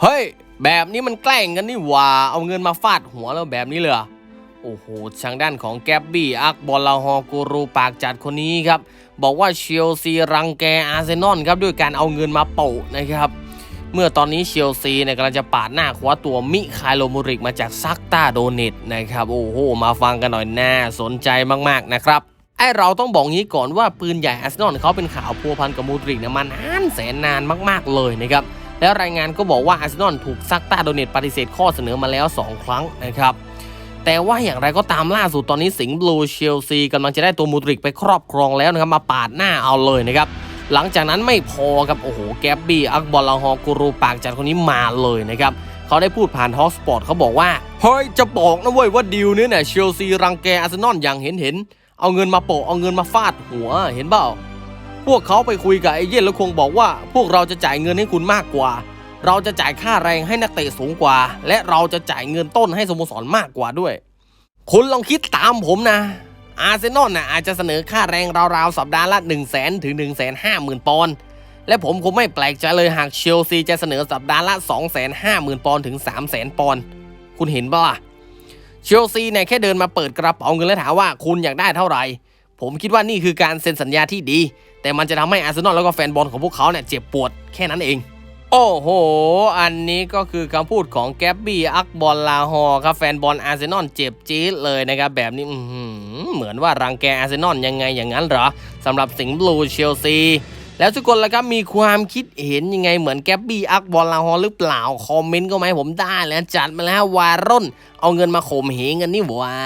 เฮ้ย แบบนี้มันแกล้งกันนี่หว่า เอาเงินมาฟาดหัวแล้วแบบนี้เลยเหรอโอ้โห ทางด้านของแกบบี้อักบอลลาฮอกูรูปากจัดคนนี้ครับ บอกว่าเชลซีรังแกอาร์เซนอลครับ ด้วยการเอาเงินมาโปะนะครับ เมื่อตอนนี้เชลซีเนี่ยกำลังจะปาดหน้าคว้าตัวมิคายโลมูริกมาจากซักตาโดเนตนะครับ โอ้โห มาฟังกันหน่อยน่าสนใจมาก ๆ นะครับไอเราต้องบอกงี้ก่อนว่าปืนใหญ่อาร์เซนอลเขาเป็นข่าวพัวพันกับมูริกเนี่ยมานานแสนนานมาก ๆ เลยนะครับ แล้วรายงานก็บอกว่าอาร์เซนอลถูกซักตาโดเนตปฏิเสธข้อเสนอมาแล้ว 2 ครั้งนะครับ แต่ว่าอย่างไรก็ตามล่าสุดตอนนี้สิงห์บลูเชลซีกำลังจะได้ตัวมูดริกไปครอบครองแล้วนะครับ มาปาดหน้าเอาเลยนะครับ หลังจากนั้นไม่พอครับโอ้โหแกบบี้อักบอลลาฮอกูรูปากจัดคนนี้มาเลยนะครับเขาได้พูดผ่านทอสปอร์ตเขาบอกว่าเฮ้ยจะบอกนะเว้ยว่าดีลนี้เนี่ยเชลซีรังแกอาร์เซนอลอย่างเห็นเห็นเอาเงินมาโปะเอาเงินมาฟาดหัวเห็นเปล่า พวกเขาไปคุยกับไอเย่นแล้วคงบอกว่า พวกเราจะจ่ายเงินให้คุณมากกว่า เราจะจ่ายค่าแรงให้นักเตะสูงกว่า และเราจะจ่ายเงินต้นให้สโมสรมากกว่าด้วย คุณลองคิดตามผมนะ อาร์เซนอลน่ะอาจจะเสนอค่าแรงราวๆสัปดาห์ละ 1 0 0 0 0แสนถึง 1 5 0 0 0 0 ปอนด์และผมคงไม่แปลกใจเลยหากเชลซีจะเสนอสัปดาห์ละ 2 5 0 0 0 0 ปอนด์ถึง 3 0 0 0 0 0 ปอนด์คุณเห็นปะล่ะเชลซีเนี่ยแค่เดินมาเปิดกระเป๋าเงินแล้วถามว่าคุณอยากได้เท่าไหร่ ผมคิดว่านี่คือการเซ็นสัญญาที่ดี แต่มันจะทำให้อาร์เซนอลแล้วก็แฟนบอลของพวกเขาเนี่ยเจ็บปวดแค่นั้นเอง โอ้โห อันนี้ก็คือคำพูดของแกบบี้อักบอลลาฮอครับแฟนบอลอาร์เซนอลเจ็บจี๊ดเลยนะครับแบบนี้อืเหมือนว่ารังแกอาร์เซนอลยังไงอย่างนั้นเหรอสำหรับสิงห์บลูเชลซีแล้วทุกคนล่ะครับมีความคิดเห็นยังไงเหมือนแกบบี้อักบอลลาฮอหรือเปล่า คอมเมนต์ก็มาให้ผมได้แล้วจัดมาแล้ววาร่น เอาเงินมาข่มเหงกันนี่หว่า